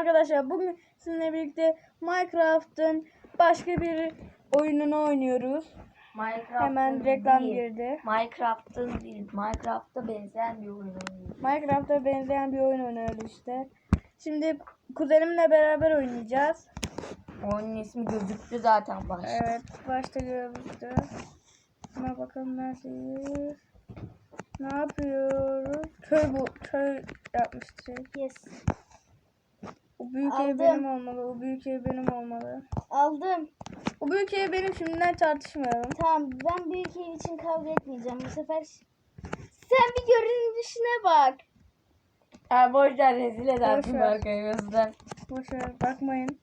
arkadaşlar bugün sizinle birlikte Minecraft'ın başka bir oyununu oynuyoruz. Hemen reklam değil. girdi. Minecraft'ın değil. Minecraft'a benzeyen bir oyun oynuyoruz. Minecraft'a benzeyen bir oyun oynuyoruz işte. Şimdi kuzenimle beraber oynayacağız. Oyunun ismi gözüktü zaten başta. Evet başta gördü. Buna bakalım neredeyiz. Ne yapıyoruz? Köy bu köy yapmıştık. Yes. O büyük ev Aldım. benim olmalı. O büyük ev benim olmalı. Aldım. O büyük ev benim şimdiden tartışmayalım. Tamam ben büyük ev için kavga etmeyeceğim bu sefer. Sen bir görünüşüne bak. Ha boş ver rezil edersin Boş ver. Berkay'ı gözden. Boşver bakmayın.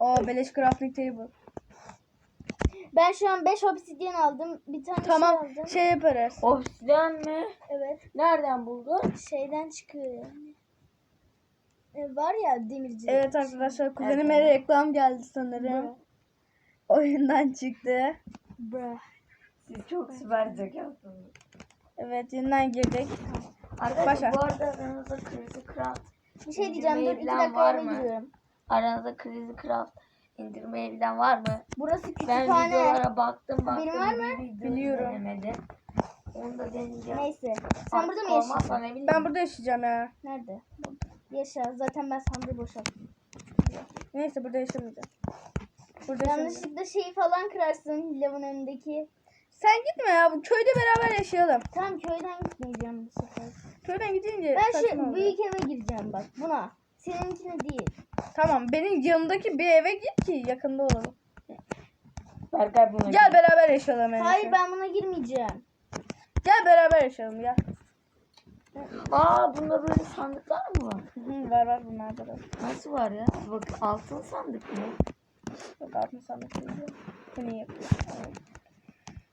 Aa beleş crafting table. Ben şu an 5 obsidyen aldım. Bir tane Tamam şey aldım. şey yaparız. Obsidian mi? Evet. Nereden buldun? Şeyden çıkıyor yani. E, var ya demirci. Evet arkadaşlar kuzenime Evet. reklam geldi sanırım. Oyundan çıktı. Bruh. Siz çok süper zekasınız. Evet yeniden girdik. Arkadaşlar bu arada aranızda Crazy Craft Bir şey diyeceğim. Dur indirmeyi 2 bilen dakika var eve mı? giriyorum. Aranızda Crazy Craft indirmeyi bilen var mı? Burası Ben kütüphane. videolara baktım baktım. Haberin var mı? Biliyorum. denemedim. Onu da deneyeceğim. Neyse. Sen burada mı bileyim. Ben burada yaşayacağım ya. Nerede? Yaşa. Zaten ben sandığı boşalttım. Neyse burada yaşamayacağım. Burada. Yanlışlıkla şeyi falan kırarsın lavın önündeki. Sen gitme ya. Bu köyde beraber yaşayalım. Tamam köyden gitmeyeceğim bu sefer. Köyden gidince Ben saçma şu büyük eve gireceğim bak buna. Seninkine değil. Tamam benim yanımdaki bir eve git ki yakında olalım. Berkay buna Gel beraber yaşayalım en Hayır iyisi. ben buna girmeyeceğim. Gel beraber yaşayalım gel. Aa bunda böyle sandıklar mı var? Var var bunlarda da. Nasıl var ya? Bak altın sandık mı? Yok altın sandık değil. Bu ne yapıyor?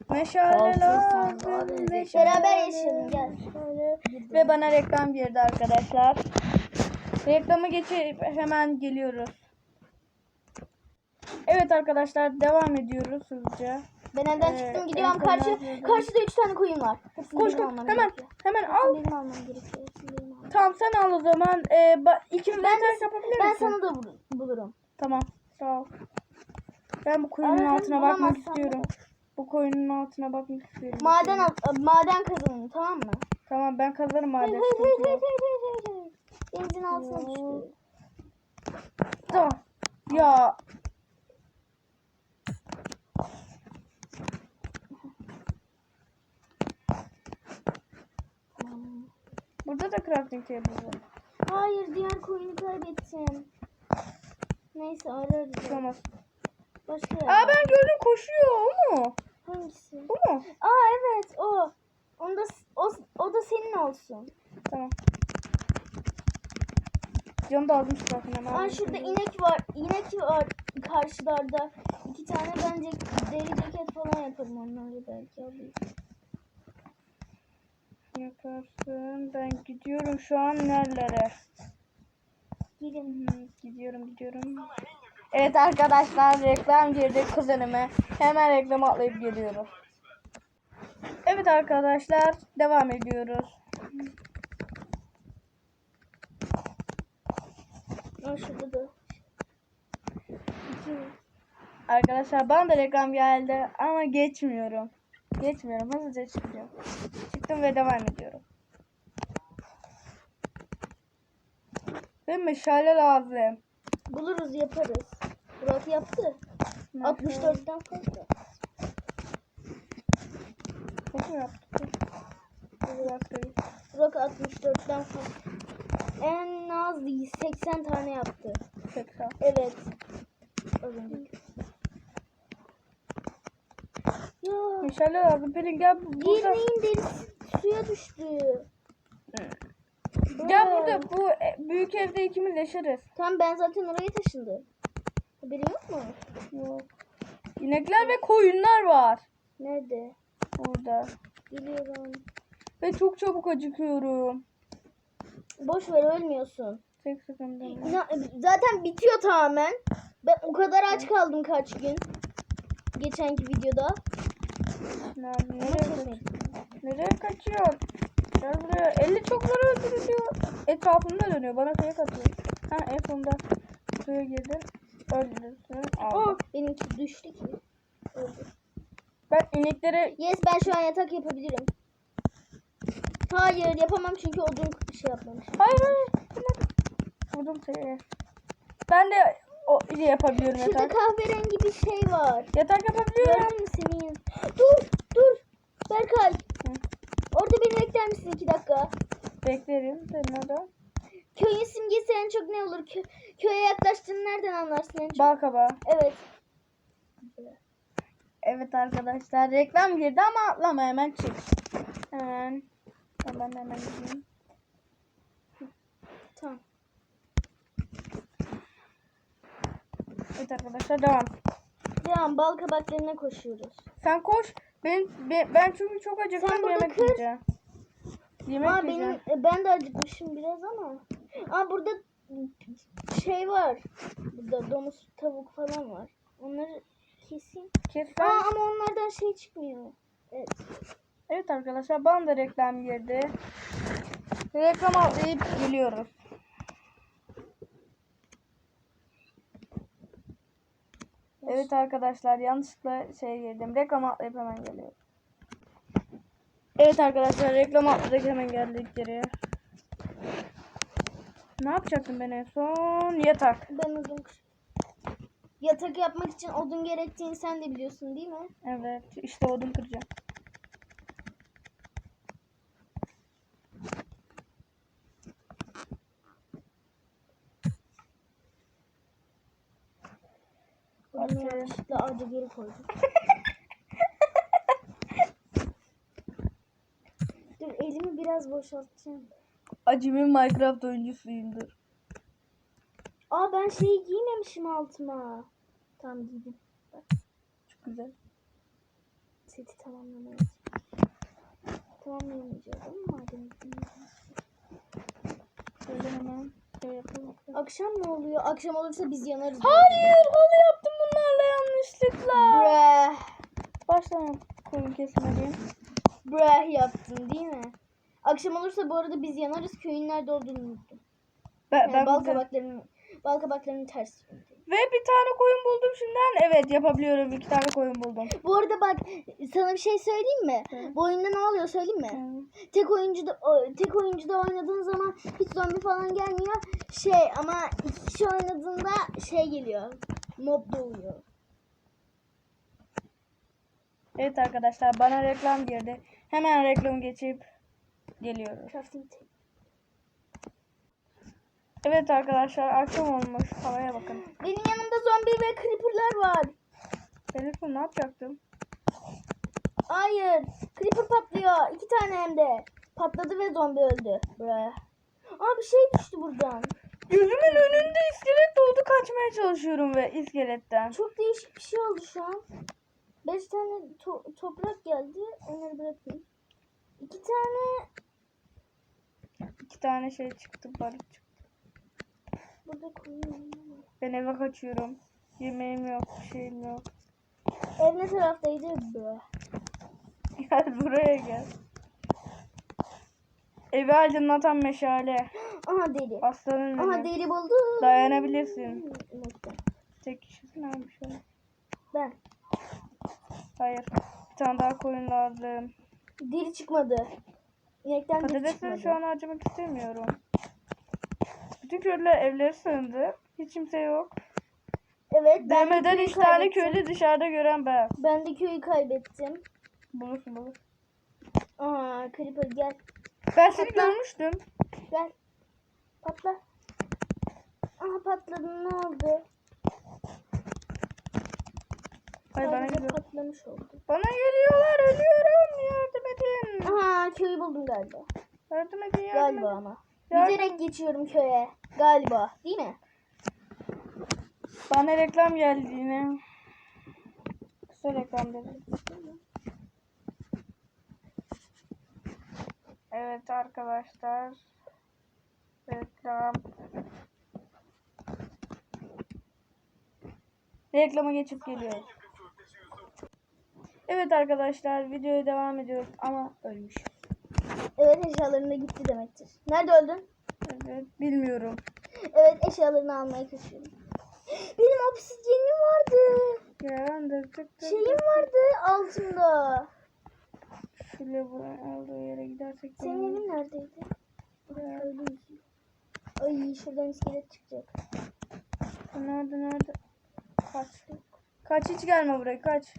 Meşale lazım. meşale, Beraber yaşayalım, gel. Ve bana reklam girdi arkadaşlar. Reklamı geçip hemen geliyoruz. Evet arkadaşlar devam ediyoruz hızlıca. Ben evden Ee, çıktım gidiyorum. Karşı, karşıda 3 tane koyun var. Hepsini Koş koş hemen hemen al. benim almam gerekiyor. Tamam sen al o zaman. Ee, ikimiz Ben, de yapabilir ben misin? sana da bul- bulurum. Tamam sağ ol. Ben bu koyunun Ararım, altına bakmak istiyorum. Bu koyunun altına bakmak istiyorum. Maden al, maden kazanın tamam mı? Tamam ben kazarım maden. hayır hayır hayır hayır. hayır. Denizin altına düştü. Tamam. Ya burada da crafting table var. Hayır diğer koyunu kaybettim. Neyse ararız. Olmaz. Başka Aa yer. ben gördüm koşuyor o mu? Hangisi? Bu mu? Aa evet o. Onda o, o da senin olsun. Tamam. Canı da azmış zaten hemen. Aa şurada inek var. İnek var karşılarda. İki tane bence deri ceket falan yaparım onları belki alayım. Yaparsın. Ben gidiyorum şu an nerelere? Girin. Hı, gidiyorum gidiyorum. Evet arkadaşlar reklam girdi kuzenime. Hemen reklam atlayıp geliyorum. Evet arkadaşlar devam ediyoruz. Şurada da. Arkadaşlar bana da reklam geldi ama geçmiyorum. Geçmiyorum hızlıca çıkıyorum. Çıktım ve devam ediyorum. Ve meşale lazım. Buluruz yaparız. Burak yaptı. 64'ten fazla. Çok mu dakika. Burak 64'ten fazla. En az 80 tane yaptı. 80. Evet. Az Ya. Meşale lazım. Pelin gel bu- burada. Girmeyin derisi suya düştü. Gel burada bu e, büyük evde ikimiz yaşarız. Tamam ben zaten oraya taşındım. Haberin yok mu? Yok. İnekler ve koyunlar var Nerede? burada. Biliyorum. Ve çok çabuk acıkıyorum. Boş ver ölmüyorsun. Tek. İna- zaten bitiyor tamamen. Ben o kadar aç kaldım kaç gün. Geçenki videoda. Nereye, kaçıyor? Gel buraya. 50 çokları öldürülüyor. Etrafımda dönüyor. Bana fake atıyor. Ha en sonunda suya girdin. Öldürsün. Aa, Aldım. benimki düştü ki. Öldü. Ben inekleri Yes ben şu an yatak yapabilirim. Hayır yapamam çünkü odun şey yapmamış. Hayır hayır. Vurdum seni. Ben de o şey yapabiliyorum Şurada yatak. kahverengi bir şey var. Yatak yapabiliyorum. Senin? Dur dur. Berkay. Hı. Orada beni bekler misin iki dakika? Beklerim senin orada. Köyün simgesi en çok ne olur? Kö köye yaklaştığını nereden anlarsın en çok? Bal kabağı. Evet. Evet arkadaşlar reklam girdi ama atlama hemen çık. Hemen. Hemen hemen gideyim. Tamam. Evet arkadaşlar devam. Devam bal kabaklarına koşuyoruz. Sen koş. Ben, ben, ben çünkü çok acıktım Sen yemek kır. yiyeceğim. Yemek Aa yiyeceğim. benim e, ben de acıkmışım biraz ama. Aa burada şey var. Burada domuz tavuk falan var. Onları keseyim. Kes Aa ama onlardan şey çıkmıyor. Evet. Evet arkadaşlar bana da reklam girdi. Reklam atlayıp geliyoruz. Evet arkadaşlar yanlışlıkla şey girdim. Reklam atlayıp hemen geliyorum. Evet arkadaşlar reklam atladık hemen geldik geriye. Ne yapacaktım ben en son? Yatak. Ben kır- Yatak yapmak için odun gerektiğini sen de biliyorsun değil mi? Evet işte odun kıracağım. Okey. yanlışlıkla ağaca geri koydum. Dur elimi biraz boşaltacağım. Acemi Minecraft oyuncusuyumdur. Aa ben şeyi giymemişim altıma. Tamam giydim. Çok güzel. Seti tamamlamaya Tamamlayamayacağız ama madem Şöyle hemen şey yapalım. Akşam ne oluyor? Akşam olursa biz yanarız. Hayır halı yaptım yanlışlıkla. Breh. Baştan koyun kesmeliyim. Breh yaptın değil mi? Akşam olursa bu arada biz yanarız. Köyün nerede olduğunu unuttum. Ben, Yani ben bal kabaklarının bal kabaklarının ters. Ve bir tane koyun buldum şimdiden. Evet yapabiliyorum. İki tane koyun buldum. Bu arada bak sana bir şey söyleyeyim mi? Hı. Bu oyunda ne oluyor söyleyeyim mi? Tek oyuncuda tek oyuncuda oynadığın zaman hiç zombi falan gelmiyor. Şey ama iki kişi oynadığında şey geliyor. Mob doğuyor. Evet arkadaşlar bana reklam girdi. Hemen reklam geçip geliyoruz. Evet arkadaşlar akşam olmuş. Havaya bakın. Benim yanımda zombi ve creeper'lar var. Telefon ne yapacaktım? Hayır. Creeper patlıyor. İki tane hem de. Patladı ve zombi öldü. Bre. Aa bir şey düştü buradan. Gözümün önünde iskelet doğdu kaçmaya çalışıyorum ve iskeletten. Çok değişik bir şey oldu şu an. Beş tane to- toprak geldi. Onları bırakayım. İki tane İki tane şey çıktı balık çıktı. burada koyuyorum. Ben eve kaçıyorum. Yemeğim yok, bir şeyim yok. Ev ne taraftaydı? Gel buraya gel. Evi aydınlatan meşale. Aha deri. Aslanın Aha evi. deri buldum. Dayanabilirsin. Tek kişisin abi şöyle. Ben. Hayır. Bir tane daha koyun lazım. Deri çıkmadı. İnekten Patatesleri çıkmadı. şu an harcamak istemiyorum. Bütün köylüler evleri sığındı. Hiç kimse yok. Evet. ben de Demeden köyü üç tane köylü dışarıda gören ben. Ben de köyü kaybettim. Bulursun bulur. Aa Creeper gel. Ben seni Patla. görmüştüm. Gel. Patla. Aha patladı ne oldu? Hayır bana geliyor. patlamış oldu. Bana geliyorlar ölüyorum. Yardım edin. Aha köyü buldum galiba. Yardım edin yardım Galiba edin. ama. Yardım- Yüzerek geçiyorum köye. Galiba. Değil mi? Bana reklam geldi yine. Kısa reklam dedim. Evet arkadaşlar. Reklam. Reklama geçip geliyoruz. Evet arkadaşlar videoya devam ediyoruz ama ölmüş. Evet eşyalarında gitti demektir. Nerede öldün? Evet bilmiyorum. Evet eşyalarını almaya kaçıyorum. Benim obsidyenim vardı. Ya dur tık tık. Şeyim vardı altımda. Şöyle buraya olduğu yere gidersek. Senin evin neredeydi? Ya, Öyle Ay şuradan iskelet çıkacak. Nerede nerede? Kaç. Kaç hiç gelme buraya kaç.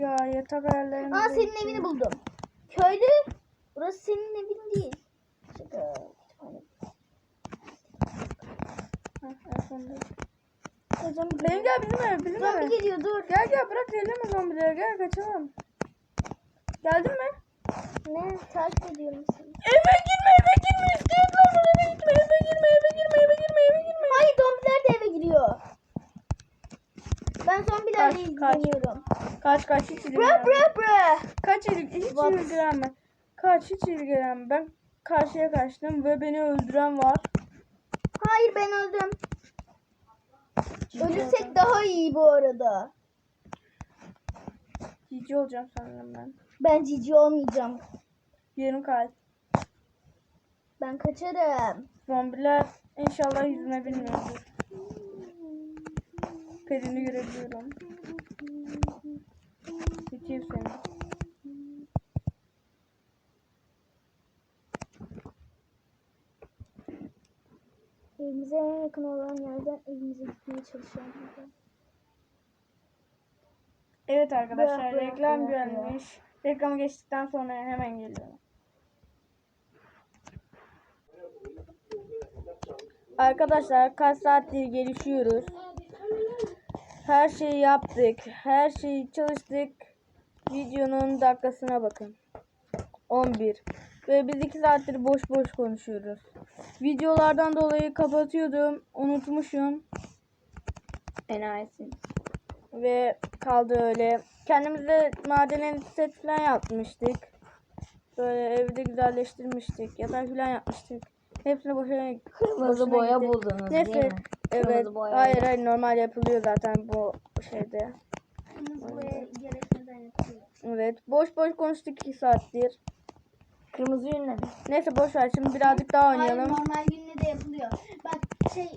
Ya yatak ayarlarını. Aa senin evini buldum. Köylü. Burası senin evin değil. Şaka. Hocam Benim gel bizim ev bizim Zombi ev. geliyor dur. Gel gel bırak elleme zombileri gel kaçalım. Geldin mi? Ne? Takip ediyorum seni. Eve girme Kaç kaç hiç Bra ilgilenme. bra bra. Kaç hiç What? ilgilenme. Kaç hiç ilgilenme. Ben karşıya kaçtım ve beni öldüren var. Hayır ben öldüm. Ölürsek daha iyi bu arada. Cici olacağım sanırım ben. Ben cici olmayacağım. Yarım kalp. Ben kaçarım. Zombiler inşallah yüzüme bilmiyordur. Pelini görebiliyorum. Seni. Evimize en yakın olan yerden evimize gitmeye çalışıyorum. Evet arkadaşlar Bırak, bırak, reklam bırak, gelmiş. Reklamı geçtikten sonra hemen geliyorum. Arkadaşlar kaç saattir gelişiyoruz. Her şeyi yaptık. Her şeyi çalıştık. Videonun dakikasına bakın. 11. Ve biz 2 saattir boş boş konuşuyoruz. Videolardan dolayı kapatıyordum. Unutmuşum. Enayisin. Ve kaldı öyle. Kendimize maden set falan yapmıştık. Böyle evde güzelleştirmiştik. Yatak falan yapmıştık. Hepsini boşuna Kırmızı boşuna boya gitti. buldunuz Neyse. değil mi? Evet. Boya. Hayır hayır normal yapılıyor zaten bu şeyde. Kırmızı boya yapıyor. Evet. Boş boş konuştuk 2 saattir. Kırmızı yünle? Neyse boş ver. Şimdi birazcık daha Hayır oynayalım. normal günle de yapılıyor. Bak şey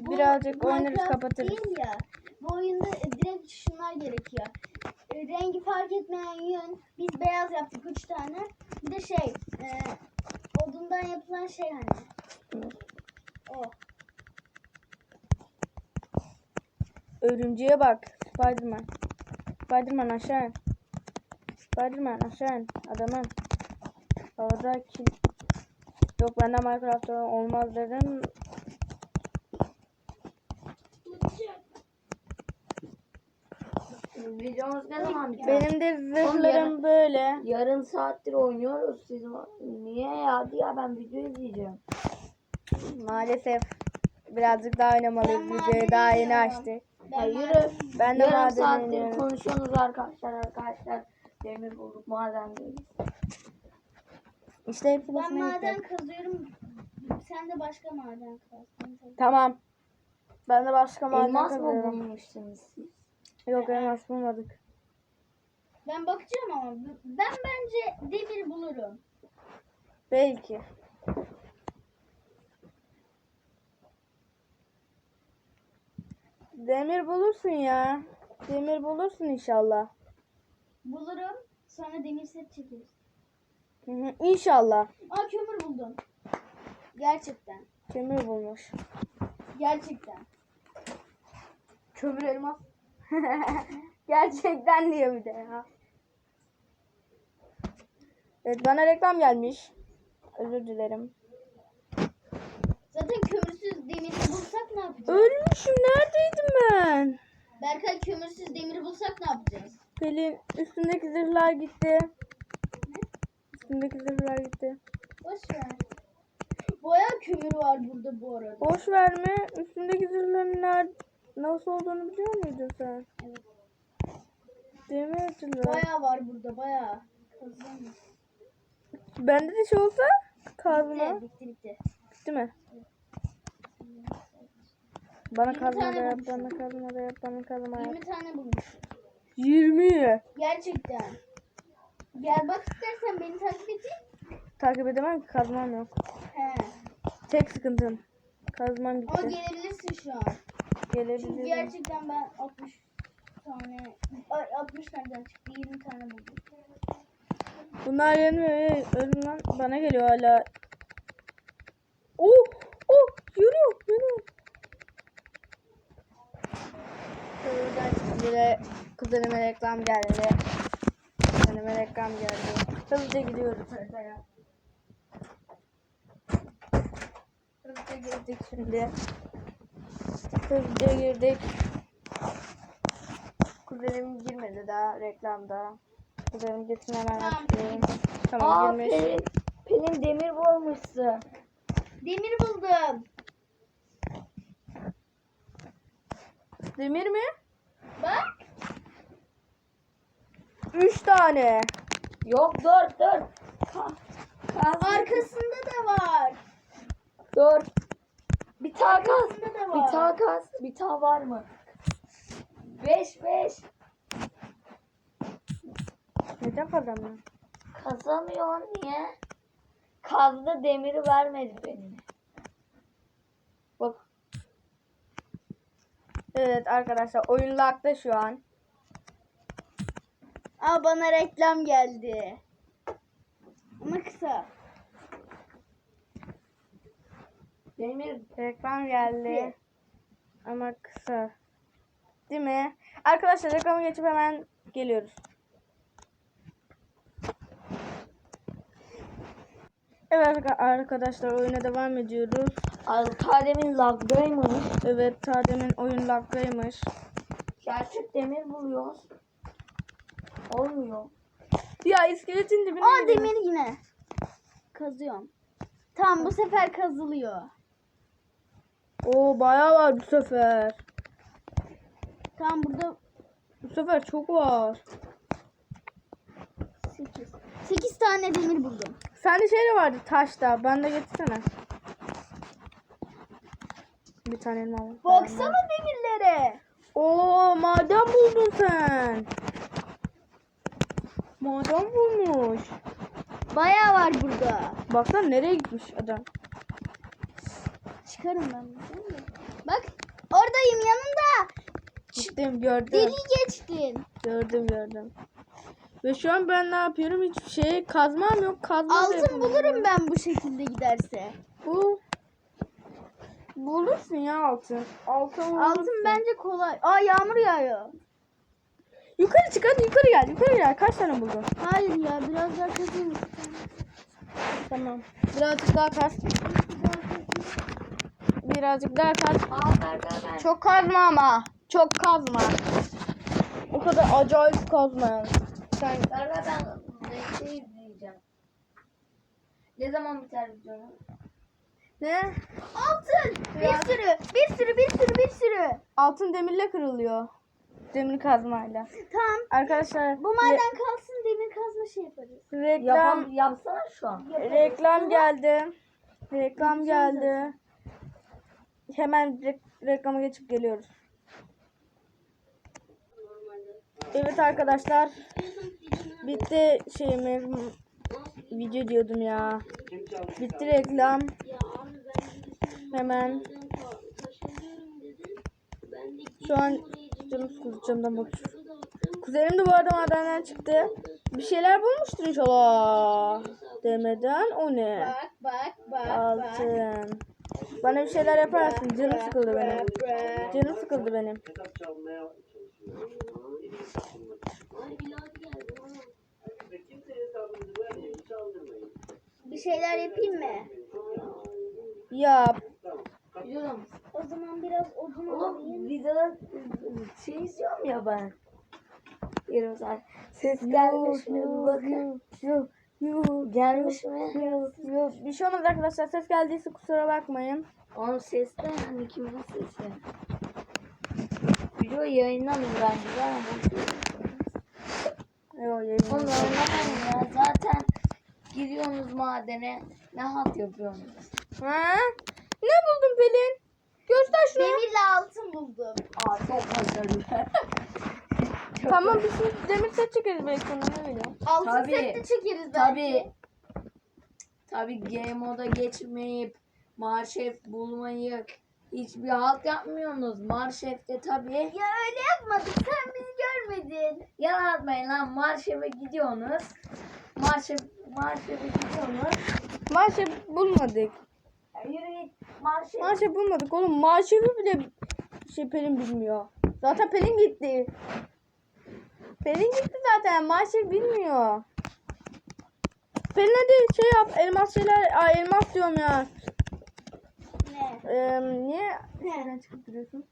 bu Birazcık oynarız, Minecraft kapatırız. Değil ya. Bu oyunda direkt şunlar gerekiyor. E, Rengi fark etmeyen yün. Biz beyaz yaptık 3 tane. Bir de şey e, odundan yapılan şey hani. O. Örümceğe bak. Spiderman. Spiderman aşağı in. Spiderman aşağı in. Adamın. Havada kim? Yok benden Minecraft'ta olmaz dedim. Videomuz ne zaman biter? Benim de zırhlarım böyle. Yarın saattir oynuyoruz siz. Niye ya? Ya ben video izleyeceğim. Maalesef. Birazcık daha oynamalıyız. Videoyu daha yeni açtık. Ya yürü. maden- Ben de Yarım saattir iniyorum. konuşuyorsunuz arkadaşlar arkadaşlar. Demir bulduk madendeyiz. İşte hepsi Ben boşuna maden gitti. kazıyorum. Sen de başka maden kaz. Tamam. Ben de başka maden Elmas mı kazıyorum. bulmuşsunuz siz? Yok elmas bulmadık. Ben bakacağım ama ben bence demir bulurum. Belki. Demir bulursun ya. Demir bulursun inşallah. Bulurum. Sonra demir set çekeriz. Hı hı, İnşallah. Aa kömür buldum. Gerçekten. Kömür bulmuş. Gerçekten. Kömür elmas. Gerçekten diyor bir de ya. Evet bana reklam gelmiş. Özür dilerim. Zaten demiri bulsak ne yapacağız? Ölmüşüm neredeydim ben? Berkay kömürsüz demiri bulsak ne yapacağız? Pelin üstündeki zırhlar gitti. Üstündeki zırhlar gitti. Boş ver. Bayağı kömür var burada bu arada. Boş verme. Üstündeki zırhların ner nasıl olduğunu biliyor muydun sen? Evet. Demir zırhlar. Bayağı var burada bayağı. Kazanmış. Bende de şey olsa kazma. Bitti bitti bitti. Bitti mi? Bana kazma da yap, bulmuşum. bana kazma da yap, bana kazma yap. 20 tane bulmuş. 20. Gerçekten. Gel bak istersen beni takip edeyim. Takip edemem ki kazmam yok. He. Tek sıkıntım. Kazmam Ama bitti. gelebilirsin şu an. Çünkü Gelebilirim. gerçekten ben 60 tane, ay, 60 nereden çıktı? 20 tane buldum. Bunlar yeni ölüm lan. Bana geliyor hala. Oh! Oh! Yürü! Yürü! Bile kuzenime reklam geldi. Kuzenime reklam geldi. Hızlıca gidiyoruz haritaya. Hızlıca girdik şimdi. Hızlıca girdik. Kuzenim girmedi daha reklamda. Kuzenim gitsin hemen Tamam. açıyorum. Tamam Aa girmiş. Pelin, Pelin demir bulmuşsun. Demir buldum. Demir mi? Bak. Üç tane. Yok. Ka kaz. Arkasında da var. Dur. Bir tane var. Bir tane kaz. Bir tane var mı? Beş beş. Neden kazanmıyor? Kazamıyor niye? Kazdı demiri vermedi benim. Bak Evet arkadaşlar oyun lag'da şu an. Aa bana reklam geldi. Ama kısa. demir Reklam geldi. Ama kısa. Değil mi? Arkadaşlar reklamı geçip hemen geliyoruz. Evet arka- arkadaşlar oyuna devam ediyoruz. Kademin lagdaymış. Evet Tadem'in oyun lag'daymış. Gerçek demir buluyoruz. Olmuyor. Ya iskeletin dibine giriyor. demir yine. Kazıyorum. Tamam bu sefer kazılıyor. Oo bayağı var bu sefer. Tamam burada Bu sefer çok var. 8. 8 tane demir buldum. Sende şey de vardı taşta. Bana da getirsene. Bir tane elma var. Baksana demirlere. Oo maden buldun sen. Maden bulmuş. Bayağı var burada. Baksana nereye gitmiş adam. Çıkarım ben bunu. Bak oradayım yanında. Gittim gördüm. Deli geçtin. Gördüm gördüm. Ve şu an ben ne yapıyorum? Hiçbir şey kazmam yok. Kazma Altın bulurum ben bu şekilde giderse. Bu. Bulursun ya altın. Altın bulursun. Altın bence kolay. Aa yağmur yağıyor. Yukarı çık hadi yukarı gel. Yukarı gel. Kaç tane buldun? Hayır ya biraz daha kazayım. Tamam. Birazcık daha kaz. Birazcık daha kaz. Çok kazma ama. Çok kazma. O kadar acayip kazma yani. Sen ver ben şey izleyeceğim. Ne zaman biter videonun? ne? Altın. Bir sürü, bir sürü, bir sürü, bir sürü. Altın demirle kırılıyor. Demir kazmayla. Tamam. Arkadaşlar Bu maden kalsın demir kazma şey yaparız. re- reklam Yapam, yapsana şu an. reklam geldi. Reklam geldi. Hemen re- reklama geçip geliyoruz. Evet arkadaşlar. Bitti şeyimiz. Video diyordum ya. Bitti reklam. Hemen. Şu an canım sıkıldı camdan bakıyorum. Kuzenim de bu arada madenden çıktı. Bir şeyler bulmuştur inşallah. Demeden o ne? Bak, bak, bak, bak. Altın. Bana bir şeyler yaparsın. Canım sıkıldı benim. Canım sıkıldı benim. Kitap çalmaya çalışıyorum. Ve kimse hesabınızı vermeyin, çaldırmayın. Bir şeyler yapayım mı? Yap. Biliyorum. O zaman biraz odun Oğlum alayım. videoda şey izliyorum ya ben. Yarım saat. Ses gelmiş mi? Bakın. Yok. Yok. Gelmiş mi? Yok. Yok. Bir şey olmaz arkadaşlar. Ses geldiyse kusura bakmayın. Oğlum ses de hani kimin sesi? Video yayınlamıyor bence. Ben Yok Oğlum yayın. oynamayın ya. Zaten giriyorsunuz madene. Ne halt yapıyorsunuz? Ha? Ne buldun Pelin? Göster şunu. Demirle altın buldum. Aa çok başarılı. Tamam biz şimdi demir set çekeriz belki sonra ne bileyim. Altın Tabii. set de çekeriz belki. Tabi. Tabi game moda geçmeyip Marşef bulmayı hiçbir halt yapmıyorsunuz. Marşefte tabii Ya öyle yapmadık. Sen bizi görmedin. yalan atmayın lan. Marşefe gidiyorsunuz. Marşef, gidiyorsunuz. Maaşı bulmadık. Yürü git. Marşef. Maaşı bulmadık oğlum. Maaşı bile şey Pelin bilmiyor. Zaten Pelin gitti. Pelin gitti zaten. Maaşı bilmiyor. Pelin hadi şey yap. Elmas şeyler. Ay elmas diyorum ya. Ne? Ee, niye şeyden çıkıp duruyorsun?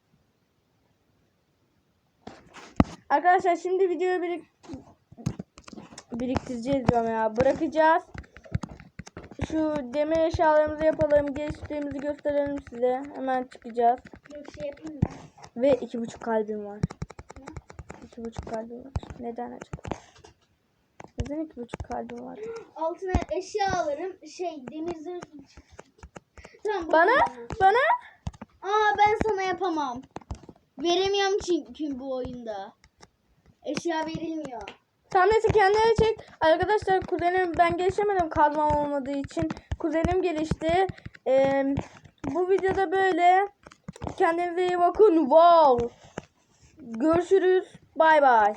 Arkadaşlar şimdi videoyu birik biriktireceğiz diyorum ya. Bırakacağız. Şu demir eşyalarımızı yapalım. Geliştirdiğimizi gösterelim size. Hemen çıkacağız. Bir şey yapayım mı? Ve iki buçuk kalbim var. İki buçuk kalbim var. Neden acaba? Neden iki buçuk kalbim var? Altına eşya alırım. Şey demir zırh. Tamam. Bana, kadar. bana Aa ben sana yapamam. Veremiyorum çünkü bu oyunda. Eşya verilmiyor. Tamam neyse kendine çek. Arkadaşlar kuzenim ben gelişemedim kazmam olmadığı için. Kuzenim gelişti. Ee, bu videoda böyle. Kendinize iyi bakın. Wow. Görüşürüz. Bay bay.